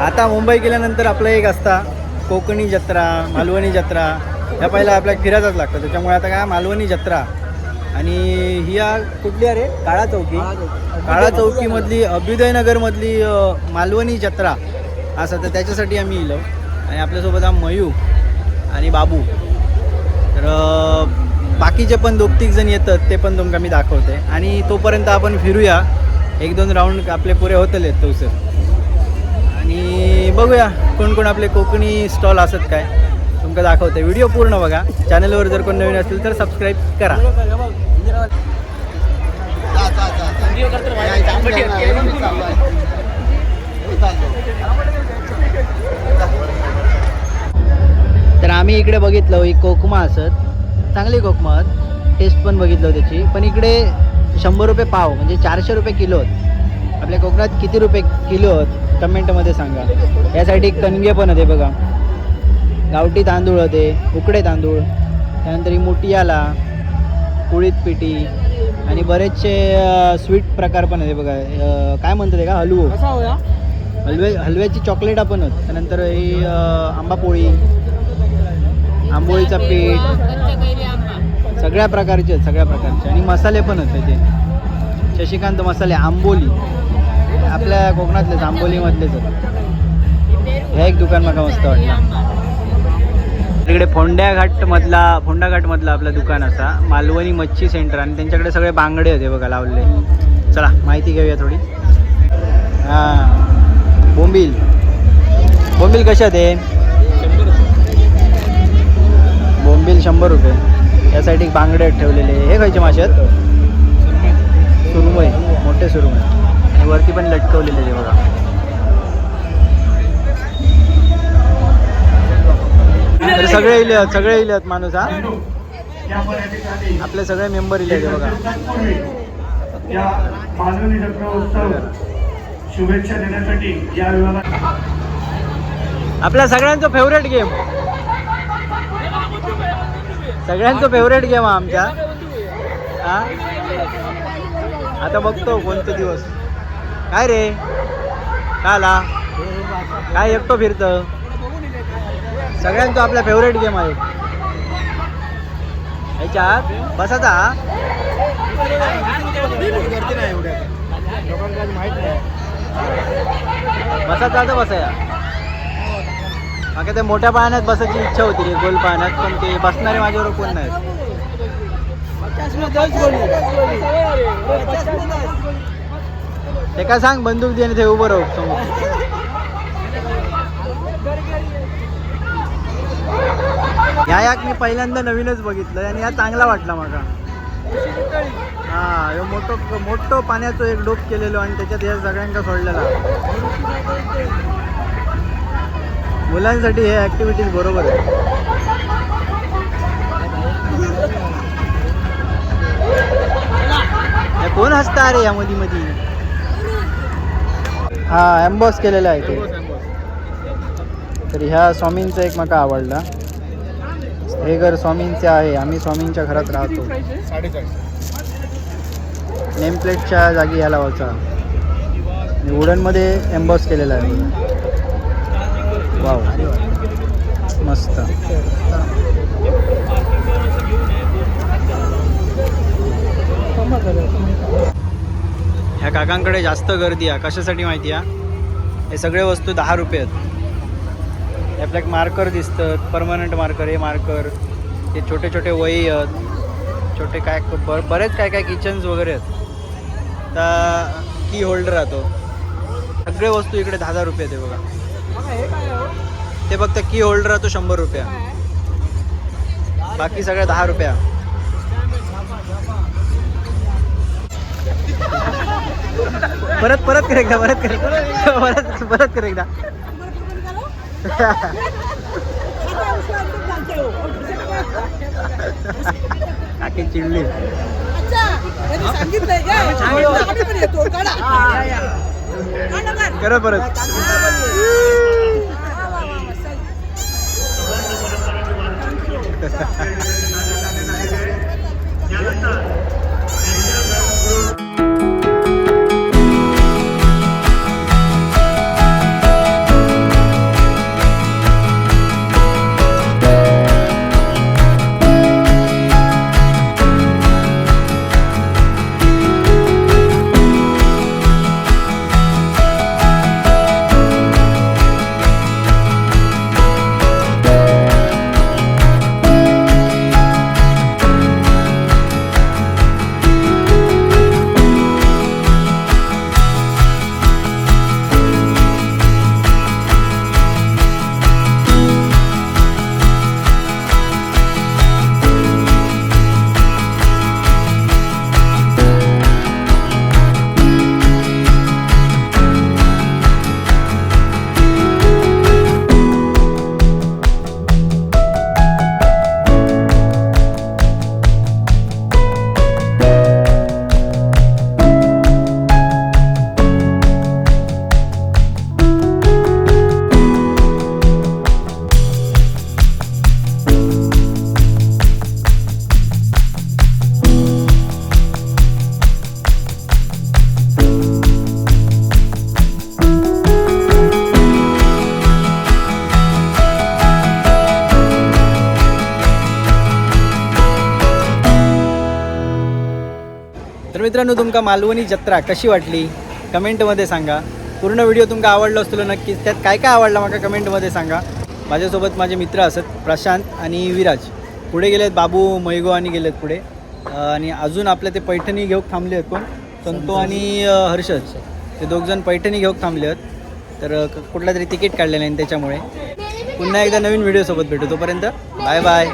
आता मुंबई गेल्यानंतर आपलं एक असता कोकणी जत्रा मालवणी जत्रा ह्या पहिला आपल्याला फिरायचाच लागतं. त्याच्यामुळे आता काय मालवणी जत्रा. आणि ही कुठली अरे? काळा चौकी. काळा चौकीमधली अभ्युदयनगरमधली मालवणी जत्रा. असं तर त्याच्यासाठी आम्ही इलो. आणि आपल्यासोबत हा मयू आणि बाबू. तर बाकीचे पण दोन तीन जण येतात ते पण तुमका मी दाखवते. आणि तोपर्यंत आपण फिरूया. एक दोन राऊंड आपले पुरे होतले तो सर. आणि बघूया कोण कोण आपले कोकणी स्टॉल असत काय. तुमका दाखवते. व्हिडिओ पूर्ण बघा. चॅनलवर जर कोण नवीन असेल तर सबस्क्राईब करा. तर आम्ही इकडे बघितलं ही कोकमा असत. चांगली कोकमा आहेत टेस्ट पण बघितलं त्याची. पण इकडे शंभर रुपये पाव म्हणजे चारशे रुपये किलो आहेत आपल्या कोकणात किती रुपये किलो आहेत कमेंटमध्ये सांगा. यासाठी कणगे पण होते बघा. गावठी तांदूळ होते उकडे तांदूळ त्यानंतर ही मोटियाला कुळीत पिठी आणि बरेचसे स्वीट प्रकार पण होते बघा. काय म्हणतात ते का हलवो हलवे हलव्याची चॉकलेटा पण होत. त्यानंतर ही अं, आंबा पोळी आंबोळीचा पीठ. सगळ्या प्रकारचे आहेत सगळ्या प्रकारचे. आणि मसाले पण होते ते. शशिकांत मसाले आंबोली. आपल्या कोकणातले आंबोलीमधलेच आहेत हे एक दुकान मला मस्त वाटलं. तिकडे फोंड्या घाट मधला फोंडा घाट मधला आपलं दुकान असा. मालवणी मच्छी सेंटर आणि त्यांच्याकडे सगळे बांगडे होते बघा लावले. चला माहिती घेऊया थोडी. हां. बोंबील. बोंबील कशात आहे? बोंबील शंभर रुपये. यासाठी बांगडे ठेवलेले. हे खायचे मासे सगळे इले आहेत सगळे इले आहेत माणूस हा? आपले सगळे मेंबर इले आहेत बघा. शुभेच्छा देण्यासाठी या विभागात आपल्या सगळ्यांचं फेवरेट गेम सगळ्यांचं फेवरेट गेम हा आमच्या. हा? आता बघतो कोणते दिवस. काय रे? काय आला काय एकटो फिरत? सगळ्यांचं आपला फेवरेट गेम आहे. ह्याच्यात बसाचा बसा चालतं बसाया बाकी ते मोठ्या पाण्यात बसायची इच्छा होती रे गोल पाण्यात पण ते बसणारे माझ्यावर कोण नाही ते काय सांग बंदूक दे आणि ते उभं राहू समोर. ह्या याक मी पहिल्यांदा नवीनच बघितलं आणि हा चांगला वाटला मला. हा ह्यो मोठो मोठं पाण्याचं एक डोप केलेलो आणि त्याच्यात या सगळ्यांका सोडलेला. मुलांसाठी हे ऍक्टिव्हिटीज बरोबर आहे कोण हसता अरे या मधी मधी हा एम्बॉस केलेला आहे ते. तर ह्या स्वामींचा एक मला आवडला. हे घर स्वामींचे आहे. आम्ही स्वामींच्या घरात राहतो. नेमप्लेटच्या जागी ह्या लावायचा. वुडनमध्ये एम्बॉस केलेला आहे. वाव. मस्त. ह्या काकांकडे जास्त गर्दी आहे. कशासाठी माहिती आहे? हे सगळे वस्तू दहा रुपये आहेत. आपल्याक मार्कर दिसतात परमनंट मार्कर हे मार्कर ते छोटे छोटे वही आहेत. छोटे काय ब- बरेच काय काय किचन्स वगैरे आहेत. तर की होल्डर राहतो सगळे वस्तू इकडे दहा दहा रुपये ते बघा. ते फक्त की होल्डर राहतो शंभर रुपया. बाकी सगळ्या दहा रुपया. परत परत कर एकदा परत कर. परत परत कर एकदा. काकी चिडली. करा परत. मित्रांनो तुमका मालवणी जत्रा कशी वाटली? कमेंटमध्ये सांगा. पूर्ण व्हिडिओ तुमका आवडलो असतो नक्कीच त्यात काय काय आवडला मला कमेंटमध्ये सांगा. माझ्यासोबत माझे मित्र असत प्रशांत आणि विराज. पुढे गेलेत बाबू मैगो आणि गेलेत पुढे. आणि अजून आपल्या ते पैठणी घेऊन थांबले आहेत कोण? संतो आणि हर्षद. ते दोघजण पैठणी घेऊन थांबले आहेत. तर कुठला तरी तिकीट काढलेलं आहे त्याच्यामुळे. पुन्हा एकदा नवीन व्हिडिओसोबत भेटू तोपर्यंत. Bye bye